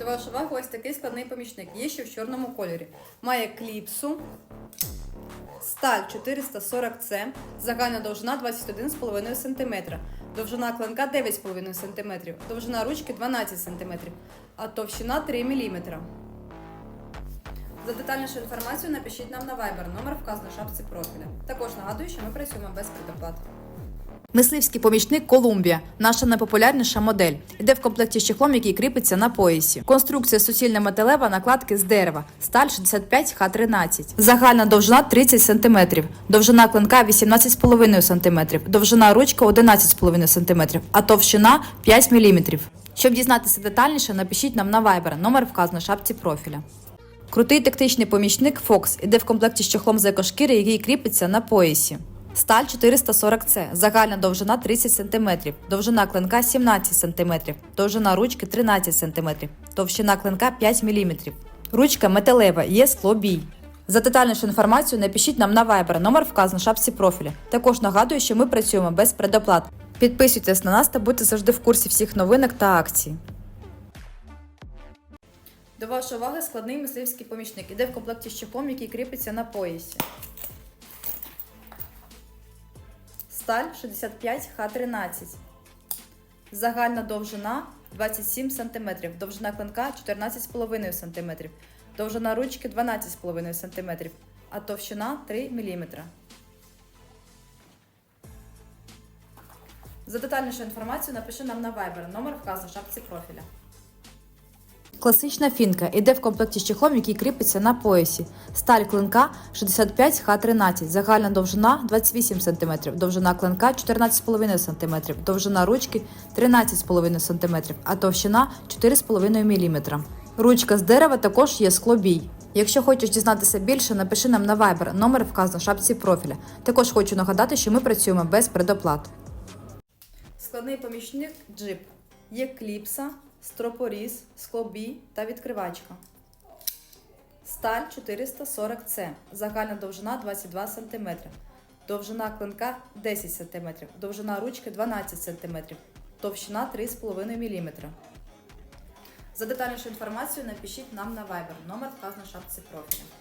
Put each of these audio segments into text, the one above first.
До вашої уваги ось такий складний помічник. Є ще в чорному кольорі. Має кліпсу, сталь 440С, загальна довжина 21,5 см, довжина клинка 9,5 см, довжина ручки 12 см, а товщина 3 мм. За детальнішу інформацію напишіть нам на Viber, номер вказано в шапці профіля. Також нагадую, що ми працюємо без предоплат. Мисливський помічник Колумбія наша найпопулярніша модель. Іде в комплекті з чехлом, який кріпиться на поясі. Конструкція суцільна металева, накладки з дерева. Сталь 65 Х13. Загальна довжина 30 см. Довжина клинка 18,5 см. Довжина ручки 11,5 см, а товщина 5 мм. Щоб дізнатися детальніше, напишіть нам на Viber, номер вказано в шапці профіля. Крутий тактичний помічник Fox іде в комплекті з чохлом з екошкіри, який кріпиться на поясі. Сталь 440С, загальна довжина 30 см, довжина клинка 17 см, довжина ручки 13 см, товщина клинка 5 мм. Ручка металева, є скло бій. За детальнішу інформацію напишіть нам на Viber, номер вказано в шапці профіля. Також нагадую, що ми працюємо без предоплат. Підписуйтесь на нас та будьте завжди в курсі всіх новинок та акцій. До вашої уваги складний мисливський помічник. Іде в комплекті з чехлом, який кріпиться на поясі. Сталь 65 Х13. Загальна довжина 27 см. Довжина клинка 14,5 см. Довжина ручки 12,5 см. А товщина 3 мм. За детальнішу інформацію напиши нам на Viber. Номер вказано в шапці профіля. Класична фінка іде в комплекті з чехлом, який кріпиться на поясі. Сталь клинка 65 Х13, загальна довжина 28 см, довжина клинка 14,5 см, довжина ручки 13,5 см, а товщина 4,5 мм. Ручка з дерева також є склобій. Якщо хочеш дізнатися більше, напиши нам на Viber, номер вказано в шапці профіля. Також хочу нагадати, що ми працюємо без предоплат. Складний помічник джип. Є кліпса, стропоріз, склобій та відкривачка. Сталь 440С. Загальна довжина 22 см. Довжина клинка 10 см. Довжина ручки 12 см. Товщина 3,5 мм. За детальнішу інформацію напишіть нам на Viber. Номер вказано в шапці профіля.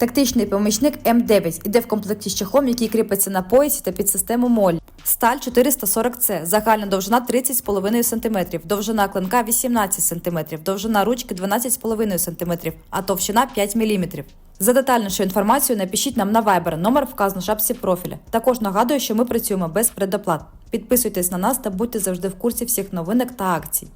Тактичний помічник М9 іде в комплекті з чехлом, який кріпиться на поясі та під систему моль. Сталь 440С, загальна довжина 30,5 см, довжина клинка 18 см, довжина ручки 12,5 см, а товщина 5 мм. За детальнішу інформацію напишіть нам на Viber, номер вказано в шапці профіля. Також нагадую, що ми працюємо без предоплат. Підписуйтесь на нас та будьте завжди в курсі всіх новинок та акцій.